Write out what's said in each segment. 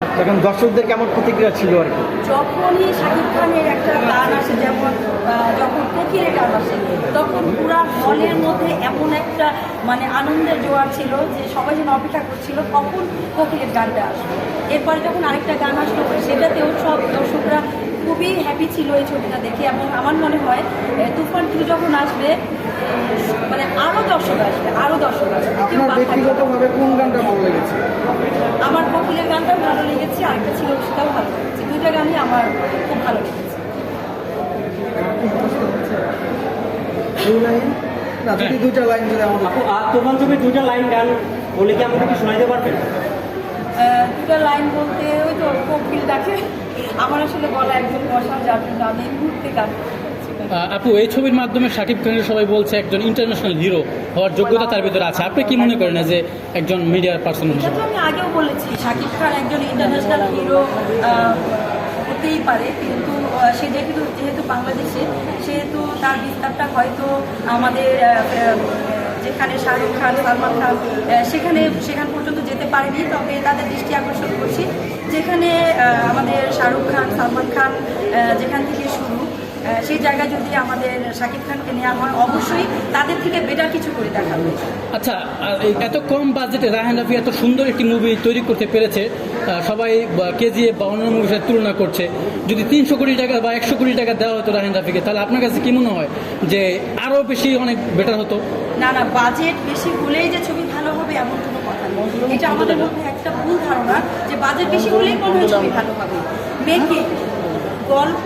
তখন দর্শকদের কেমন প্রতিক্রিয়া ছিল আর কি? যখনই শাকিব খানের একটা গান আসে যেমন যখন কোকিলের গান আসে তখন পুরা হলের মধ্যে এমন একটা মানে আনন্দের জোয়ার ছিল যে সবাই যেন অপেক্ষা করছিল কখন কোকিলের গানটা আসবে। এরপরে যখন আরেকটা গান আসলো সেটাতেও সব দর্শকরা খুবই হ্যাপি ছিল এই ছবিটা দেখে এবং আমার মনে হয় তুফান টু যখন আসবে মানে আরও দর্শক আসবে আরও দর্শক আসবে। ব্যক্তিগতভাবে কোন গানটা ভালো লেগেছে? আমার কোকিলের গানটাও ভালো লেগেছে আরেকটা ছিল সেটাও ভালো লেগেছে। দুইটা গানই আমার খুব ভালো লেগেছে। লাইন? না যদি দুইটা লাইন যদি আমাদের আর তোমার তুমি দুটা লাইন গান বলে কি আমাকে কি শোনাইতে পারবেন আহ, দুটো লাইন বলতে ওই তো কোকিল ডাকে আমার আসলে গলা একজন বসা যার জন্য আমি এই মুহূর্তে গান আপু, এই ছবির মাধ্যমে শাকিব খানের সবাই বলছে একজন ইন্টারন্যাশনাল হিরো হওয়ার যোগ্যতা তার ভিতরে আছে। আপনি কি মনে করেন যে একজন মিডিয়ার পার্সন আমি আগেও বলেছি শাকিব খান একজন ইন্টারন্যাশনাল হিরো হতেই পারে, কিন্তু সে যেহেতু যেহেতু বাংলাদেশে, সেহেতু তার বিস্তারটা হয়তো আমাদের যেখানে শাহরুখ খান, সালমান খান সেখানে, সেখান পর্যন্ত যেতে পারেনি, তবে তাদের দৃষ্টি আকর্ষণ করছি। যেখানে আমাদের শাহরুখ খান, সালমান খান যেখান থেকে শুরু সেই জায়গায় যদি আমাদের শাকিব খানকে নেওয়া হয় অবশ্যই তাদের থেকে বেটার কিছু করে দেখাবে। আচ্ছা এত কম বাজেটে রায়হান রাফি এত সুন্দর একটি মুভি তৈরি করতে পেরেছে সবাই কেজিএফ বা অন্যান্য মুভির সাথে তুলনা করছে। যদি তিনশো কোটি টাকা বা একশো কোটি টাকা দেওয়া হতো রায়হান রাফিকে তাহলে আপনার কাছে কি মনে হয় যে আরও বেশি অনেক বেটার হতো? না না বাজেট বেশি হলেই যে ছবি ভালো হবে এমন কোনো কথা নেই এটা আমাদের মধ্যে একটা ভুল ধারণা যে বাজেট বেশি হলেই মনে হয় ছবি ভালো হবে। মেকিং গল্প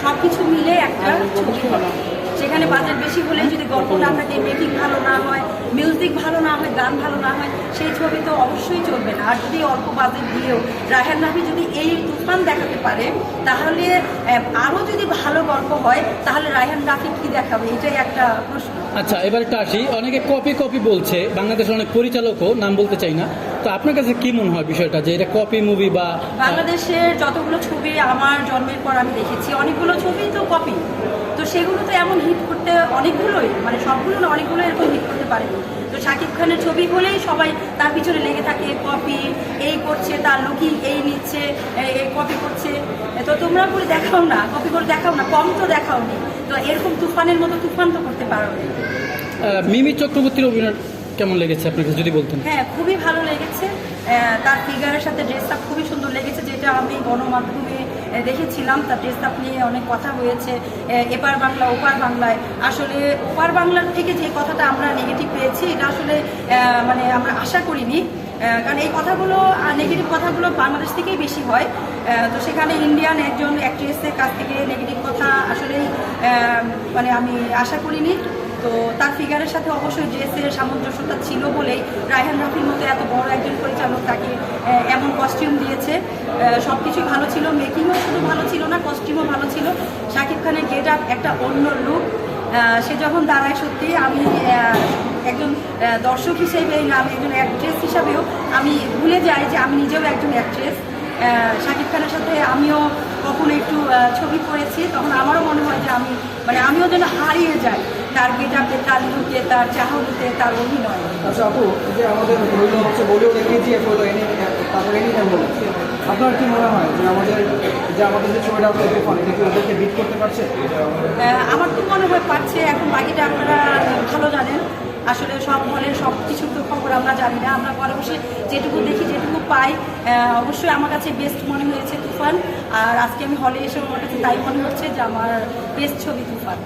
সব কিছু মিলে একটা ছবি হবে সেখানে বাজেট বেশি হলে যদি গল্প না থাকে মেকিং ভালো না হয় মিউজিক ভালো না হয় গান ভালো না হয় সেই ছবি তো অবশ্যই চলবে না। আর যদি অল্প বাজেট দিয়েও রাহেন রাফি যদি এই তুফান দেখাতে পারে তাহলে আরও যদি ভালো গল্প হয় তাহলে রায়হান রাফি কি দেখাবে? এটাই একটা প্রশ্ন। আচ্ছা এবার একটু আসি। অনেকে কপি কপি বলছে বাংলাদেশের অনেক পরিচালকও নাম বলতে চাই না। তো আপনার কাছে কি মনে হয় বিষয়টা যে এটা কপি মুভি বা বাংলাদেশের যতগুলো ছবি আমার জন্মের পর আমি দেখেছি অনেকগুলো ছবি তো কপি তো সেগুলো তো এমন হিট করতে অনেকগুলোই মানে সবগুলো না অনেকগুলো এরকম হিট করতে পারেনি তো শাকিব খানের ছবি হলেই সবাই তার পিছনে লেগে থাকে কপি এই করছে তার লুকিং এই নিচ্ছে এই- কপি করছে। তো তোমরা করে দেখাও না কপি করে দেখাও না কম তো দেখাও নি। তো এরকম তুফানের মতো তুফান তো করতে পারো নি। মিমি চক্রবর্তীর অভিনয় কেমন লেগেছে আপনাকে যদি বলতেন? হ্যাঁ খুবই ভালো লেগেছে। তার ফিগারের সাথে ড্রেস আপ খুবই সুন্দর লেগেছে যেটা আমি গণমাধ্যমে দেখেছিলাম তার ড্রেস আপ নিয়ে অনেক কথা হয়েছে। এপার বাংলা, ওপার বাংলায়। আসলে ওপার বাংলার থেকে যে কথাটা আমরা নেগেটিভ পেয়েছি, এটা আসলে মানে আমরা আশা করিনি। কারণ এই কথাগুলো নেগেটিভ কথাগুলো বাংলাদেশ থেকেই বেশি হয়। তো সেখানে ইন্ডিয়ান একজন অ্যাক্ট্রেসের কাছ থেকে নেগেটিভ কথা আসলেই মানে আমি আশা করিনি। তো তার ফিগারের সাথে অবশ্যই ড্রেসের সামঞ্জস্যতা ছিল বলেই রায়হান রাফির মতো এত বড় একজন পরিচালক তাকে এমন কস্টিউম দিয়েছে। সব কিছুই ভালো ছিল মেকিংও শুধু ভালো ছিল না কস্টিউমও ভালো ছিল। শাকিব খানের গেট আপ একটা অন্য লুক সে যখন দাঁড়ায় সত্যি আমি একজন দর্শক হিসেবে আমি একজন অ্যাক্ট্রেস হিসাবেও আমি ভুলে যাই যে আমি নিজেও একজন অ্যাক্ট্রেস শাকিব খানের সাথে আমিও কখনো একটু ছবি করেছি, তখন আমারও মনে হয় যে আমি মানে আমিও যেন হারিয়ে যাই। তার গেটাপে তার লুকে তার চাহনিতে তার অভিনয়। আচ্ছা আপু যে আমাদের হইল হচ্ছে বলিউডে কেজিএফ হলো এনে তারপর এনে হলো আপনার কি মনে হয় যে আমাদের যে আমাদের যে ছবিটা হচ্ছে তুফান এটা কি ওদেরকে বিট করতে পারছে? আমার তো মনে হয় পাচ্ছে এখন বাকিটা আপনারা ভালো জানেন। আসলে সব হলের সব কিছুর তো খবর আমরা জানি না। আমরা ঘরে বসে যেটুকু দেখি, যেটুকু পাই অবশ্যই আমার কাছে বেস্ট মনে হয়েছে তুফান। আর আজকে আমি হলে এসে আমার কাছে তাই মনে হচ্ছে যে আমার বেস্ট ছবি তুফান।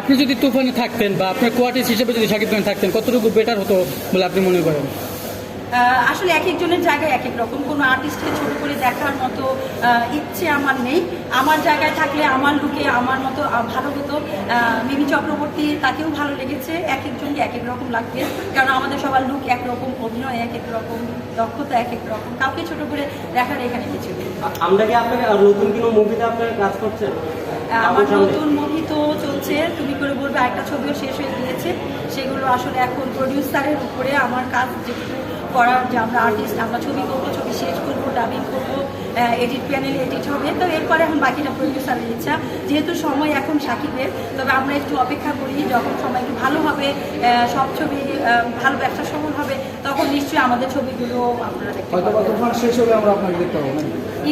আপনি যদি তুফানে থাকতেন বা আপনার কোয়ার্টিস হিসেবে যদি সাকিব খান থাকতেন, কতটুকু বেটার হতো বলে আপনি মনে করেন? আসলে এক একজনের জায়গায় এক এক রকম। কোনো আর্টিস্টকে ছোট করে দেখার মতো ইচ্ছে আমার নেই। আমার জায়গায় থাকলে আমার লুকে আমার মতো ভালো হতো। মিমি চক্রবর্তী তাকেও ভালো লেগেছে। এক একজনকে এক এক রকম লাগবে। কারণ আমাদের সবার লুক একরকম অভিনয় এক এক রকম দক্ষতা এক এক রকম। কাউকে ছোট করে দেখার এখানে কিছু আমরা কি আপনাকে নতুন কোনো মুভিতে আপনার কাজ করছেন? আমার নতুন মুভি তো চলছে। তুমি করে বলবে একটা ছবিও শেষ হয়ে গিয়েছে। সেগুলো আসলে এখন প্রডিউসারের উপরে আমার কাজ যেটুকু করার যে আমরা আর্টিস্ট আমরা ছবি করব ছবি শেষ করব ডাবিং করব এডিট প্যানেলে এডিট হবে। তো এরপরে এখন বাকিটা প্রডিউসারের ইচ্ছা যেহেতু সময় এখন সাকিবের তবে আমরা একটু অপেক্ষা করি যখন সময় একটু ভালো হবে সব ছবি ভালো ব্যবসা সফল হবে তখন নিশ্চয়ই আমাদের ছবিগুলো আপনারা?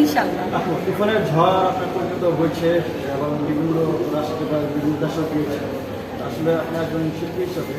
ইনশাল্লাহ আপু তুফানের ঝড় আপনার পর্যন্ত হয়েছে এবং বিভিন্ন রাষ্ট্র বিভিন্ন আসলে আপনি একজন শিল্পী হিসাবে